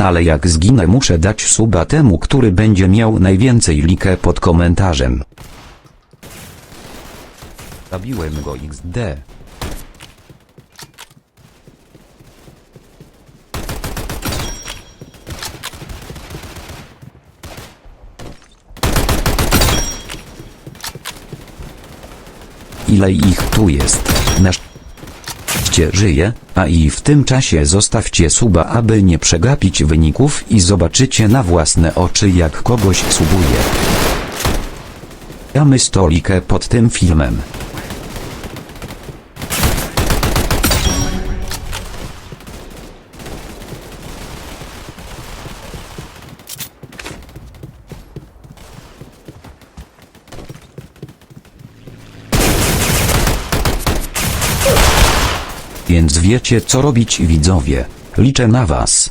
ale jak zginę muszę dać suba temu który będzie miał najwięcej likę pod komentarzem. Zabiłem go XD. Ile ich tu jest? Na szczęście żyje, a i w tym czasie zostawcie suba aby nie przegapić wyników i zobaczycie na własne oczy jak kogoś subuje. Damy stolikę pod tym filmem. Więc wiecie co robić widzowie. Liczę na was.